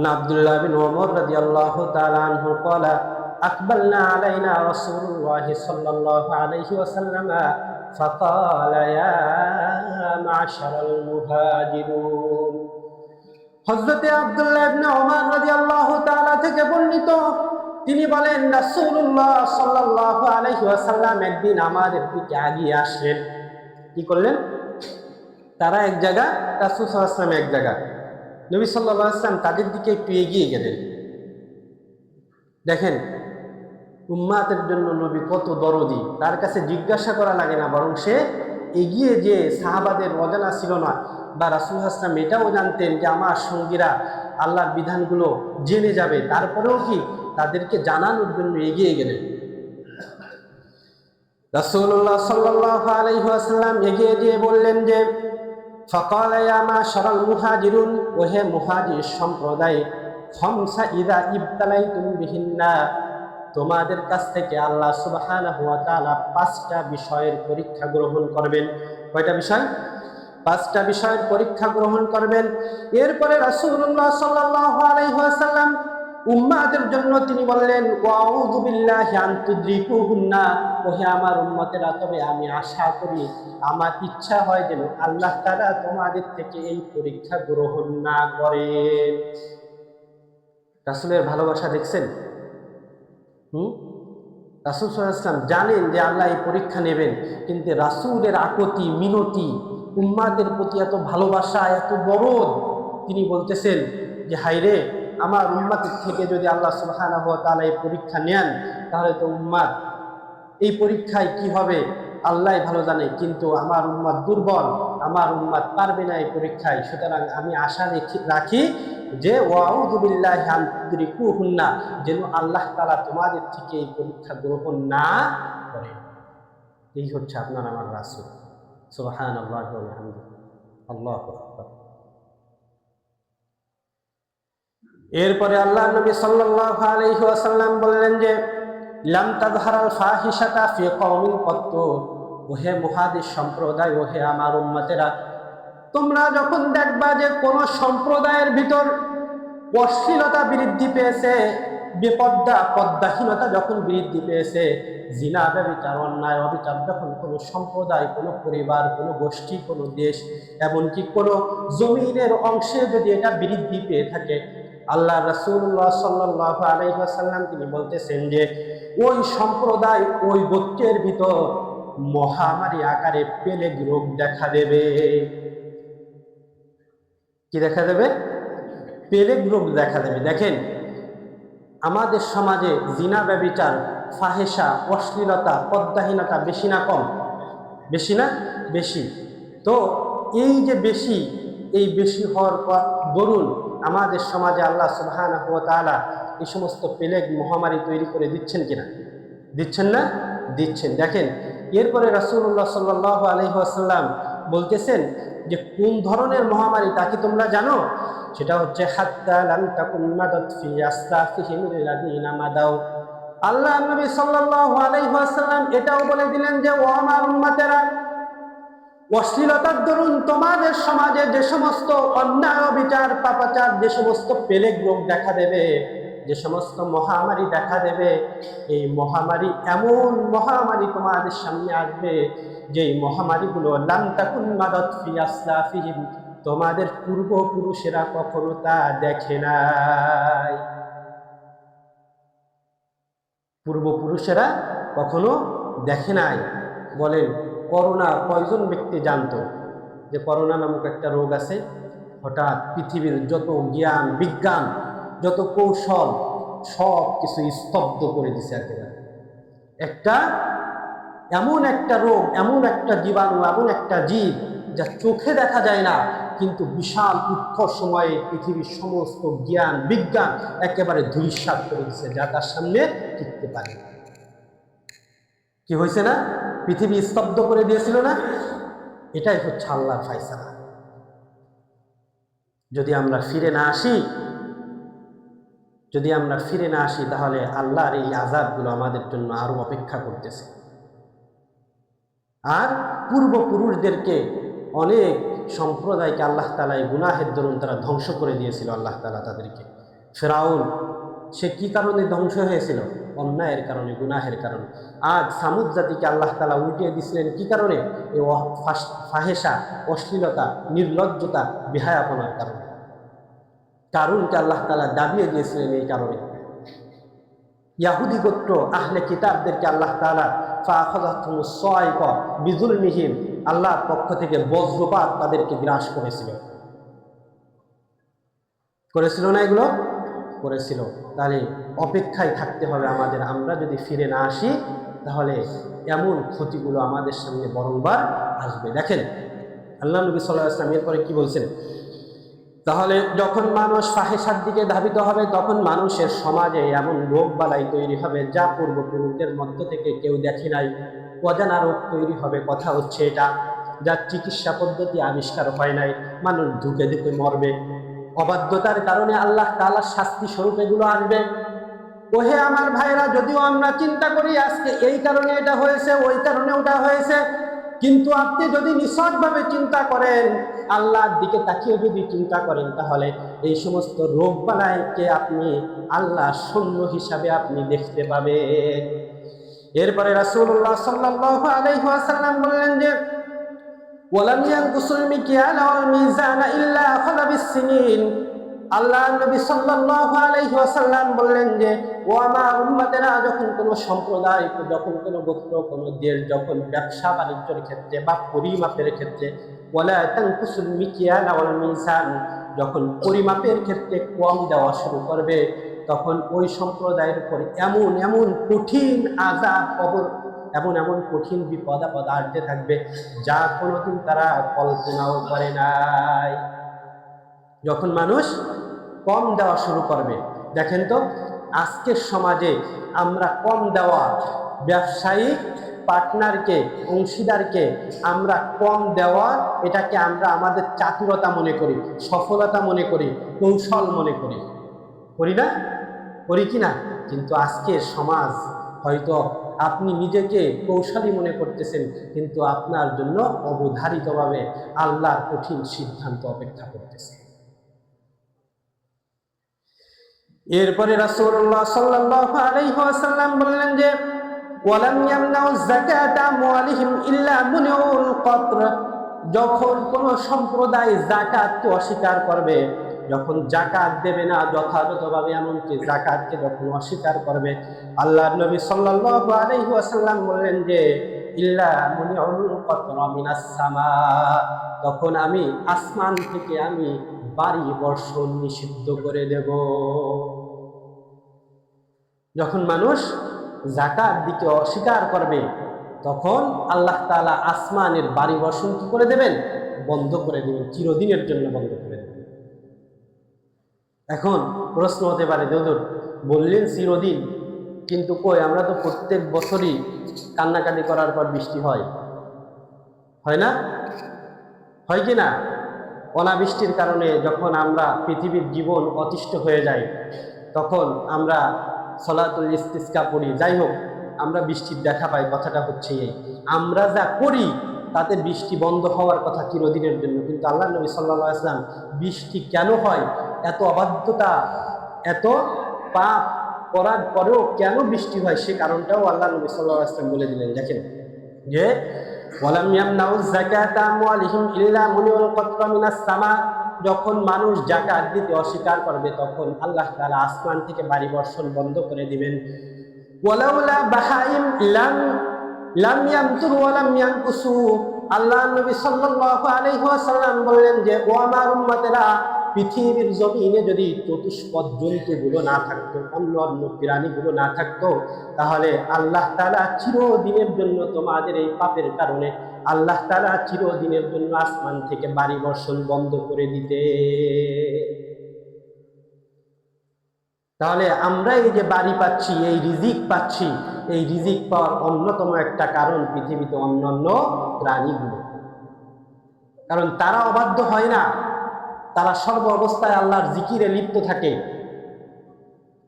عن عبد الله بن عمر رضي الله تعالى عنه قال أقبلنا علينا رسول الله صلى الله عليه وسلم فقال يا معشر المهاجرون হজরতে আব্দুল্লাহ ইবনে ওমর রাদিয়াল্লাহু তাআলা থেকে বর্ণিত তিনি বলেন রাসূলুল্লাহ সাল্লাল্লাহু আলাইহি ওয়াসাল্লাম একদিন আমাদের দিকে আগিয়ে আসলেন কি করলেন তারা এক জায়গা রাসূল সাল্লাল্লাহু আলাইহি ওয়াসাল্লাম এক জায়গা নবী সাল্লাল্লাহু আলাইহি ওয়াসাল্লাম তাদের দিকে একটু এগিয়ে গেলেন। দেখেন, উম্মাতের জন্য নবী কত দরদি, তার কাছে জিজ্ঞাসা করা লাগে না, বরং সে এগিয়ে যে সাহাবাদের অজানা ছিল না, বা রাসুল হাসলাম এটাও জানতেন যে আমার সঙ্গীরা আল্লাহর বিধানগুলো জেনে যাবে। তারপরেও কি তাদেরকে জানানোর জন্য এগিয়ে গেলেন। রাসূলুল্লাহ সাল্লাল্লাহু আলাইহি ওয়াসাল্লাম এগিয়ে গিয়ে বললেন যে ফকাল ইয়া মাশারাল মুহাজিরুন, ওহে মুহাজির সম্প্রদায়, খমসা ইদা ইবতালাইতুম বিহিন্না, তোমাদের কাছ থেকে আল্লাহ সুবহানাহু ওয়া তাআলা পাঁচটা বিষয়ের পরীক্ষা গ্রহণ করবেন। কয়টা বিষয়? পাঁচটা বিষয়ের পরীক্ষা গ্রহণ করবেন। এরপরে রাসূলুল্লাহ সাল্লাল্লাহু আলাইহি ওয়াসাল্লাম উম্মাদের জন্য তিনি বললেন ওহে আমার উম্মতেরা, তবে আমি আশা করি, আমার ইচ্ছা হয় যেন আল্লাহ তাআলা তোমাদের থেকে এই পরীক্ষা গ্রহণ না করেন। রাসূলের ভালোবাসা দেখছেন? হুম? রাসুল সাল্লাম জানেন যে আল্লাহ এই পরীক্ষা নেবেন, কিন্তু রাসুলের আকতি, মিনতি, উম্মাদের প্রতি এত ভালোবাসা, এত দরদ তিনি বলতেছেন যে হাইরে আমার উম্মাদের থেকে যদি আল্লাহ সুবহানা হওয়া তাআলা এই পরীক্ষা নেন, তাহলে তো উম্মাদ। এই পরীক্ষায় কি হবে? আল্লাহ ভালো জানে, কিন্তু আমার উম্মাদ দুর্বল, আমার উম্মাদ পারবে না এই পরীক্ষায়। সুতরাং আমি আশা রেখে- যে ওয়াউদুবিল্লাহ আন্তরিকুহুন্না যেন আল্লাহ তালা তোমাদের থেকে এই পরীক্ষা গ্রহণ না করে এই হচ্ছে আপনার, আমার রাসুল। ওয়া আল্লাহ আল্লাহু এরপরে আল্লাহ নবী সাল্লাল্লাহু আলাইহি ওয়াসাল্লাম বললেন যে, লাম তাযহারাল ফাহিশাতা ফি কওমিন কত্ত। ওহে মুহাদিস সম্প্রদায়, ওহে আমার উম্মতেরা, তোমরা যখন দেখবা যে কোন সম্প্রদায়ের ভিতর অশ্লীলতা বৃদ্ধি পেয়েছে, বেপদ্দা, পদ্মাহীনতা যখন বৃদ্ধি পেয়েছে, জিনা ব্যবচার অন্যায়, অবিচার, যখন কোনো সম্প্রদায়, কোনো পরিবার, কোনো গোষ্ঠী, কোনো দেশ, এমনকি কোনো জমিনের অংশে যদি এটা বৃদ্ধি পেয়ে থাকে আল্লাহ রসুল্লাহ সাল্লাহ আলাইসাল্লাম তিনি বলতেছেন যে, ওই সম্প্রদায়, ওই গোত্রের ভিতর মহামারী আকারে পেলেগ রোগ দেখা দেবে। কি দেখা দেবে? পেলেগ রোগ দেখা দেবে। দেখেন, আমাদের সমাজে জিনা ব্যবিচার ফাহেসা অশ্লীলতা, পদ্মাহীনতা বেশি না কম? বেশি না? বেশি। তো এই যে বেশি, এই বেশি হওয়ার দরুন আমাদের সমাজে আল্লাহ সুবহান তাআলা এই সমস্ত পেলেগ মহামারী তৈরি করে দিচ্ছেন কিনা? দিচ্ছেন না? দিচ্ছেন। দেখেন, এরপরে রাসূলুল্লাহ সাল্লাল্লাহু আলাইহি ওয়াসাল্লাম বলতেছেন যে, কোন ধরনের মহামারী তা কি তোমরা জানো? সেটা হচ্ছে আল্লাহ নবী সাল্লাল্লাহু আলাইহি এটাও বলে দিলেন যে ও আমার উম্মতেরা অশ্লীলতার দরুন তোমাদের সমাজে যে সমস্ত অন্যায় বিচার পাপাচার, যে সমস্ত পেলেগ রোগ দেখা দেবে, যে সমস্ত মহামারী দেখা দেবে, এই মহামারী এমন মহামারী তোমাদের সামনে আসবে যে মহামারীগুলো তোমাদের পূর্বপুরুষেরা কখনো তা দেখে নাই। পূর্বপুরুষেরা কখনো দেখে নাই। বলেন করোনা, কয়জন ব্যক্তি জানতো যে করোনা নামক একটা রোগ আছে? হঠাৎ পৃথিবীর যত জ্ঞান, বিজ্ঞান, যত কৌশল, সব কিছু স্তব্ধ করে দিছে একেবারে। একটা এমন একটা রোগ, এমন একটা জীবাণু, এমন একটা জীব যা চোখে দেখা যায় না, কিন্তু বিশাল উৎকর সময়ে পৃথিবীর সমস্ত জ্ঞান, বিজ্ঞান একেবারে ধূলিসাৎ করে দিচ্ছে যা তার সামনে টিকতে পারে কি হয়েছে না? পৃথিবী স্তব্ধ করে দিয়েছিল না? এটাই হচ্ছে আল্লাহর ফাইসালা যদি আমরা ফিরে না আসি, যদি আমরা ফিরে না আসি, তাহলে আল্লাহর এই আজাবগুলো আমাদের জন্য আরও অপেক্ষা করতেছে। আর পূর্বপুরুষদেরকে অনেক সম্প্রদায়কে আল্লাহ তালা এই গুনাহের দরুন তারা ধ্বংস করে দিয়েছিল, আল্লাহ তালা তাদেরকে। ফেরাউন, সে কি কারণে ধ্বংস হয়েছিল? অন্যায়ের কারণে, গুনাহের কারণে। আজ সামুদ জাতিকে আল্লাহ তালা উল্টিয়ে দিছিলেন কি কারণে? এই ফাহেসা অশ্লীলতা, নির্লজ্জতা, বিহায়াপনার কারণে। কারণকে আল্লাহ তালা দাবিয়ে দিয়েছিলেন এই কারণে। ইয়াহুদি গোত্র, আহলে কিতাবদেরকে আল্লাহ তালা ফাখাজাতুমুস-সাইকা বিজুলমিহিম আল্লাহর পক্ষ থেকে বজ্রপাত তাদেরকে গ্রাস করেছিল। করেছিল না এগুলো? করেছিল, তাহলে অপেক্ষায় থাকতে হবে আমাদের। আমরা যদি ফিরে না আসি, তাহলে এমন ক্ষতিগুলো আমাদের সামনে বরংবার আসবে। দেখেন, আল্লাহ নবী সাল্লাহ এরপরে কি বলছেন? তাহলে যখন মানুষ ফাহেসার দিকে ধাবিত হবে, তখন মানুষের সমাজে এমন রোগ বালাই তৈরি হবে যা পূর্বপুরুষদের মধ্য থেকে কেউ দেখে নাই। অজানা রোগ তৈরি হবে, কথা হচ্ছে এটা, যার চিকিৎসা পদ্ধতি আবিষ্কার হয় নাই। মানুষ ঢুকে ঢুকে মরবে। অবাধ্যতার কারণে আল্লাহ তাআলার শাস্তি স্বরূপ এগুলো আসবে। ওহে আমার ভাইরা, যদিও আমরা চিন্তা করি আজকে এই কারণে এটা হয়েছে, ওই কারণে ওটা হয়েছে, কিন্তু আপনি যদি নিঃসৎভাবে চিন্তা করেন, আল্লাহর দিকে তাকিয়ে যদি চিন্তা করেন, তাহলে এই সমস্ত রোগ বালাইকে আপনি আল্লাহ সৈন্য হিসাবে আপনি দেখতে পাবেন। এরপরে রাসূলুল্লাহ সাল্লাল্লাহু আলাইহি ওয়াসাল্লাম বললেন যে ওয়ালাম ইয়ানকুসুল মিকিয়ালা ওয়াল মিজানা ইল্লা খালা বিসসিনিন আল্লাহ নবী সাল্লাল্লাহু আলাইহি ওয়াসাল্লাম বললেন যে, ও আমার উম্মতেরা, যখন কোনো সম্প্রদায়, যখন কোনো গোত্র, কোনো দেশ, যখন ব্যবসা বাণিজ্যের ক্ষেত্রে বা পরিমাপের ক্ষেত্রে, ওয়ালা তানকুসুল মিকিয়ালা ওয়াল মিজান, যখন পরিমাপের ক্ষেত্রে কম দেওয়া শুরু করবে, তখন ওই সম্প্রদায়ের উপর এমন এমন কঠিন আজাব কবর এমন এমন কঠিন বিপদ আপদ আসতে থাকবে, যা কোনোদিন তারা কল্পনাও করে নাই। যখন মানুষ কম দেওয়া শুরু করবে, দেখেন তো, আজকের সমাজে আমরা কম দেওয়া ব্যবসায়িক পার্টনারকে, অংশীদারকে আমরা কম দেওয়া, এটাকে আমরা আমাদের চাতুরতা মনে করি, সফলতা মনে করি, কৌশল মনে করি। করি না? করি কি না? কিন্তু আজকের সমাজ হয়তো আপনি নিজেকে কৌশলী মনে করতেছেন, কিন্তু আপনার জন্য অবধারিতভাবে আল্লাহর কঠিন সিদ্ধান্ত অপেক্ষা করতেছে। এরপরে রাসূলুল্লাহ সাল্লাল্লাহু আলাইহি ওয়াসাল্লাম বললেন যে, ওয়ালাম ইয়ামনাউ যাকাতা ইল্লা কতর? যখন কোন সম্প্রদায় জাকাতকে অস্বীকার করবে যখন জাকাত দেবে না যথাযথভাবে এমনকি জাকাতকে যখন অস্বীকার করবে আল্লাহ নবী সাল্লাল্লাহু আলাইহি বললেন যে তখন আমি আসমান থেকে আমি বাড়ি বর্ষণ নিষিদ্ধ করে দেব। যখন মানুষ জাকাত দিকে অস্বীকার করবে, তখন আল্লাহ তাআলা আসমানের বাড়ি বর্ষণ কি করে দেবেন? বন্ধ করে দেবেন, চিরদিনের জন্য বন্ধ করে দেবেন। এখন প্রশ্ন হতে পারে, যদুর, বললেন চিরদিন, কিন্তু কই, আমরা তো প্রত্যেক বছরই কান্নাকাটি করার পর বৃষ্টি হয়। হয় না? হয় কি না? অনাবৃষ্টির কারণে যখন আমরা পৃথিবীর জীবন অতিষ্ঠ হয়ে যায় তখন আমরা সলাতুল ইস্তিস্কা পড়ি। যাই হোক, আমরা বৃষ্টির দেখা পাই, কথাটা হচ্ছে এই। আমরা যা করি, তাতে বৃষ্টি বন্ধ হওয়ার কথা চিরদিনের জন্য। কিন্তু আল্লাহ নবী সাল্লাহ আসলাম বৃষ্টি কেন হয়? এত অবাধ্যতা, এত পাপ করার পরেও কেন বৃষ্টি হয়? সে কারণটাও আল্লাহ নবী সাল্লাহ আসলাম বলে দিলেন। দেখেন যে যখন মানুষ জাকাত দিতে অস্বীকার করবে, তখন আল্লাহ তাআলা আসমান থেকে বাড়ি বর্ষণ বন্ধ করে দিবেন। ওয়ালাউলা বাহাইম লাম লাম ওয়ালাম আল্লাহ নবী সাল্লাল্লাহু বললেন যে, ও আমার উম্মতেরা পৃথিবীর জমিনে যদি চতুষ্পদ জন্তুগুলো না থাকতো অন্য অন্য প্রাণীগুলো না থাকতো, তাহলে আল্লাহ তালা চিরদিনের জন্য তোমাদের এই পাপের কারণে আল্লাহ তালা চিরদিনের জন্য আসমান থেকে বাড়ি বর্ষণ বন্ধ করে দিতে। তাহলে আমরা এই যে বাড়ি পাচ্ছি, এই রিজিক পাচ্ছি, এই রিজিক পাওয়ার অন্যতম একটা কারণ পৃথিবীতে অন্যান্য প্রাণীগুলো। কারণ তারা অবাধ্য হয় না। তারা সর্ব অবস্থায় আল্লাহর জিকিরে লিপ্ত থাকে।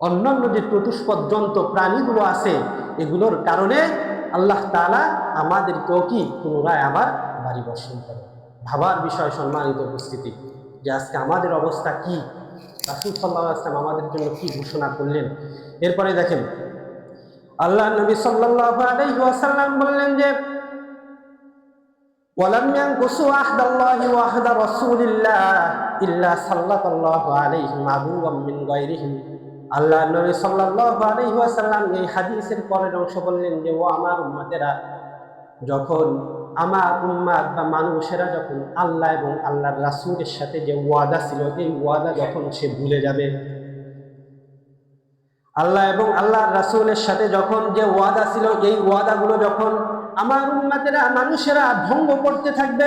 অন্যান্য যে চতুষ্পদ জন্তু প্রাণীগুলো আছে, এগুলোর কারণে আল্লাহ তাআলা আমাদেরকেও কি পুনরায় আবার বাড়ি বর্ষণ করে ভাবার বিষয় সম্মানিত উপস্থিতি, যে আজকে আমাদের অবস্থা কি? রাসুল সাল্লাহ আসলাম আমাদের জন্য কি ঘোষণা করলেন? এরপরে দেখেন, আল্লাহ নবী সাল্লাহ আলাইহি ওয়াসাল্লাম বললেন যে ولم ينقصوا عهد الله وعهد رسول الله إلا سلط الله عليهم عدوا من غيرهم আল্লাহ নবী সাল্লাল্লাহু আলাইহি ওয়াসাল্লাম এই হাদিসের পরের অংশ বললেন যে ও আমার উম্মতেরা যখন আমার উম্মাদ বা মানুষেরা যখন আল্লাহ এবং আল্লাহর রাসূলের সাথে যে ওয়াদা ছিল এই ওয়াদা যখন সে ভুলে যাবে আল্লাহ এবং আল্লাহর রাসূলের সাথে যখন যে ওয়াদা ছিল এই ওয়াদাগুলো যখন আমার উম্মাতেরা, মানুষেরা ভঙ্গ করতে থাকবে।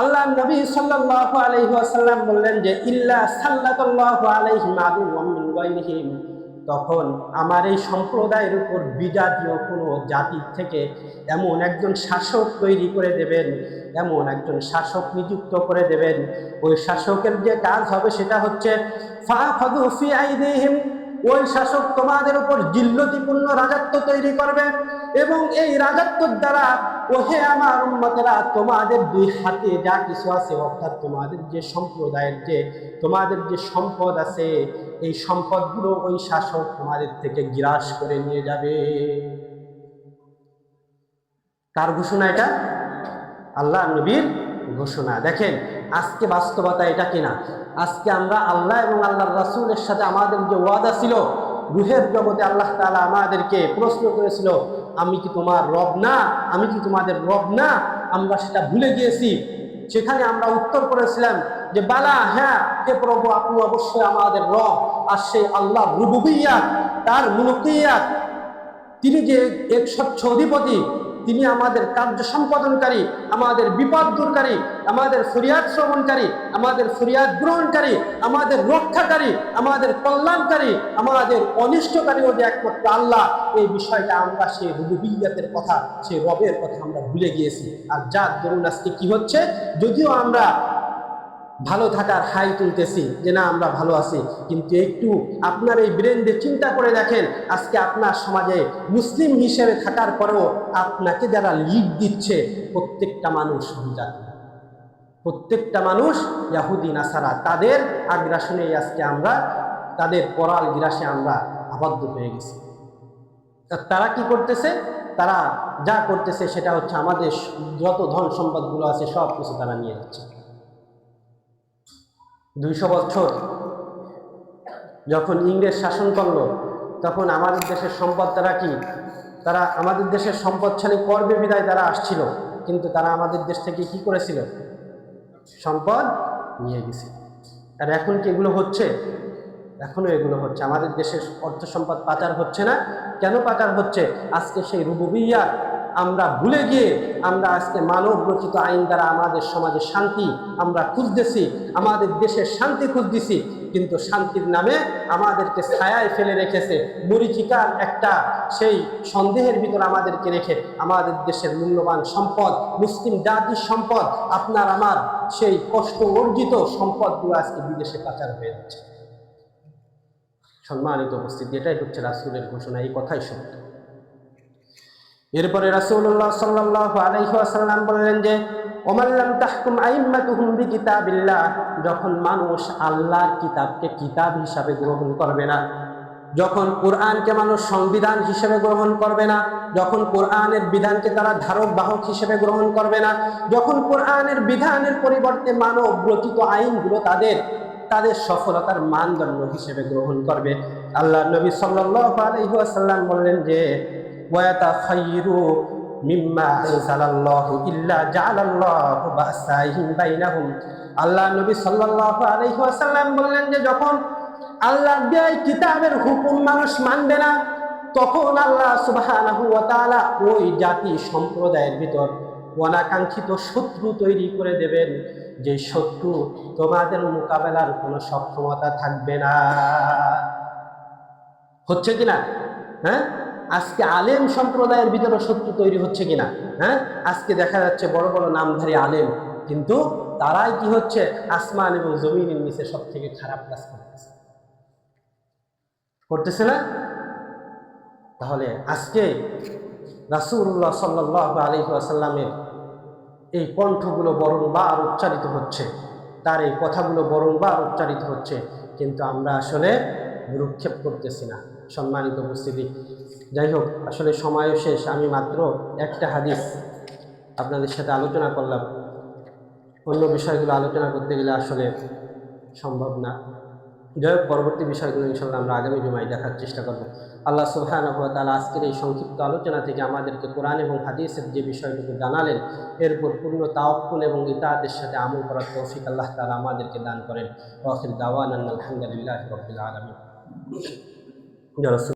আল্লাহ নবী সাল্লাল্লাহু আলাইহি ওয়াসাল্লাম বললেন যে, ইল্লা সাল্লাল্লাহু আলাইহি আদুওয়াম তখন আমার এই সম্প্রদায়ের উপর বিজাতীয় কোনো জাতির থেকে এমন একজন শাসক তৈরি করে দেবেন, এমন একজন শাসক নিযুক্ত করে দেবেন। ওই শাসকের যে কাজ হবে সেটা হচ্ছে ফা ফাদু ফি আইদিহিম। ওই শাসক তোমাদের উপর জিল্লতিপূর্ণ রাজত্ব তৈরি করবে এবং এই রাজত্বর দ্বারা, ওহে আমার উম্মতেরা, তোমাদের দুই হাতে যা কিছু আছে, অর্থাৎ তোমাদের যে সম্প্রদায়ের যে, তোমাদের যে সম্পদ আছে, এই সম্পদগুলো ওই শাসক তোমাদের থেকে গ্রাস করে নিয়ে যাবে। কার ঘোষণা এটা? আল্লাহ নবীর ঘোষণা। দেখেন, আজকে বাস্তবতা এটা কিনা? আজকে আমরা আল্লাহ এবং আল্লাহর রাসূলের সাথে আমাদের যে ওয়াদা ছিল, রুহের জগতে আল্লাহ তাআলা আমাদেরকে প্রশ্ন করেছিল, আমি কি তোমার রব না? আমি কি তোমাদের রব না? আমরা সেটা ভুলে গিয়েছি। সেখানে আমরা উত্তর করেছিলাম যে, বালা হ্যাঁ কে প্রভু, আপনি অবশ্যই আমাদের রব আর সেই আল্লাহ রুবুবিয়াত, তার মুলকিয়াত। তিনি যে এক স্বচ্ছ অধিপতি তিনি আমাদের কার্য সম্পাদনকারী, আমাদের বিপদ দূরকারী, আমাদের ফরিয়াদ শ্রবণকারী, আমাদের ফরিয়াদ গ্রহণকারী, আমাদের রক্ষাকারী, আমাদের কল্যাণকারী, আমাদের অনিষ্টকারী ওদের একমাত্র আল্লাহ, এই বিষয়টা আমরা সেই রুবিয়াতের কথা, সেই রবের কথা আমরা ভুলে গিয়েছি। আর যার দরুন আজকে কি হচ্ছে? যদিও আমরা ভালো থাকার হাই তুলতেছি যে না, আমরা ভালো আছি। কিন্তু একটু আপনার এই ব্রেন দিয়ে চিন্তা করে দেখেন, আজকে আপনার সমাজে মুসলিম হিসেবে থাকার পরেও আপনাকে যারা লিড দিচ্ছে, প্রত্যেকটা মানুষ জাতি। প্রত্যেকটা মানুষ ইয়াহুদি, নাসারা, তাদের আগ্রাসনে আজকে আমরা, তাদের পরাল গ্রাসে আমরা আবদ্ধ হয়ে গেছি। তারা কি করতেছে? তারা যা করতেছে সেটা হচ্ছে আমাদের যত ধন সম্পদগুলো আছে সব কিছু তারা নিয়ে যাচ্ছে। দুইশো বছর। যখন ইংরেজ শাসন করল, তখন আমাদের দেশের সম্পদ তারা কি? তারা আমাদের দেশের সম্পদশালী করবে বিদায় তারা আসছিল, কিন্তু তারা আমাদের দেশ থেকে কি করেছিল? সম্পদ নিয়ে গেছে। আর এখন কি এগুলো হচ্ছে? এখনও এগুলো হচ্ছে। আমাদের দেশের অর্থ সম্পদ পাচার হচ্ছে না। কেন পাচার হচ্ছে? আজকে সেই রুবুবিয়া আমরা ভুলে গিয়ে আমরা আজকে মানব রচিত আইন দ্বারা আমাদের সমাজে শান্তি আমরা খুঁজতেছি, আমাদের দেশের শান্তি খুঁজতেছি, কিন্তু শান্তির নামে আমাদেরকে ছায়ায় ফেলে রেখেছে মরিচিকার একটা, সেই সন্দেহের ভিতর আমাদেরকে রেখে আমাদের দেশের মূল্যবান সম্পদ, মুসলিম জাতির সম্পদ, আপনার আমার সেই কষ্ট অর্জিত সম্পদগুলো আজকে বিদেশে পাচার হয়ে যাচ্ছে। সম্মানিত উপস্থিতি, এটাই হচ্ছে রাসুলের ঘোষণা, এই কথাই সত্য। এরপরে রাসূলুল্লাহ সাল্লাল্লাহু আলাইহি ওয়াসাল্লাম বললেন যে ওমাল্লাম তাহকুম আইম্মাতুহুম বিকিতাবিল্লাহ যখন মানুষ আল্লাহর কিতাবকে কিতাব হিসাবে গ্রহণ করবে না, যখন কোরআনকে মানুষ সংবিধান হিসেবে গ্রহণ করবে না, যখন কোরআনের বিধানকে তারা ধারক বাহক হিসেবে গ্রহণ করবে না, যখন কোরআনের বিধানের পরিবর্তে মানব রচিত আইনগুলো তাদের তাদের সফলতার মানদণ্ড হিসেবে গ্রহণ করবে। আল্লাহ নবী সাল্লাল্লাহু আলাইহি ওয়াসাল্লাম বললেন যে ويتخيروا মিম্মা আনজালাল্লাহু ইল্লা জাআলাল্লাহু বাসাইহিম বাইনাহুম আল্লাহ নবী সাল্লাল্লাহু আলাইহি ওয়াসাল্লাম বললেন যে যখন আল্লাহ দেয় কিতাবের হুকুম মানুষ মানবে না তখন আল্লাহ সুবহানাহু ওয়া তাআলা ওই জাতি সম্প্রদায়ের ভিতর অনাকাঙ্ক্ষিত শত্রু তৈরি করে দেবেন যে শত্রু তোমাদের মোকাবেলার কোনো সক্ষমতা থাকবে না হচ্ছে কিনা হ্যাঁ আজকে আলেম সম্প্রদায়ের ভিতরে শত্রু তৈরি হচ্ছে কিনা হ্যাঁ? আজকে দেখা যাচ্ছে বড় বড় নামধারী আলেম, কিন্তু তারাই কি হচ্ছে? আসমান এবং জমিনের নিচে সব থেকে খারাপ কাজ করতেছে। করতেছে না? তাহলে আজকে রাসুল্লাহ সাল্লাহ আলহি আসাল্লামের এই কণ্ঠগুলো বরংবার উচ্চারিত হচ্ছে, তার এই কথাগুলো বরংবার উচ্চারিত হচ্ছে, কিন্তু আমরা আসলে ভ্রুক্ষেপ করতেছি না। সম্মানিত উপস্থিতি। যাই হোক, আসলে সময়ও শেষ। আমি মাত্র একটা হাদিস আপনাদের সাথে আলোচনা করলাম। অন্য বিষয়গুলো আলোচনা করতে গেলে আসলে সম্ভব না। যাই হোক, পরবর্তী বিষয়গুলো ইনশাল্লাহ আমরা আগামী জুমায় দেখার চেষ্টা করব। আল্লাহ সুবহান তালা আজকের এই সংক্ষিপ্ত আলোচনা থেকে আমাদেরকে কোরআন এবং হাদিসের যে বিষয়টুকু জানালেন এরপর পূর্ণ তাওয়াক্কুল এবং ইতাহাতের সাথে আমল করার তৌফিক আল্লাহ তালা আমাদেরকে দান করেন। ওয়াখির দাওয়ান আলহামদুলিল্লাহ রবিল আলমী 알았어.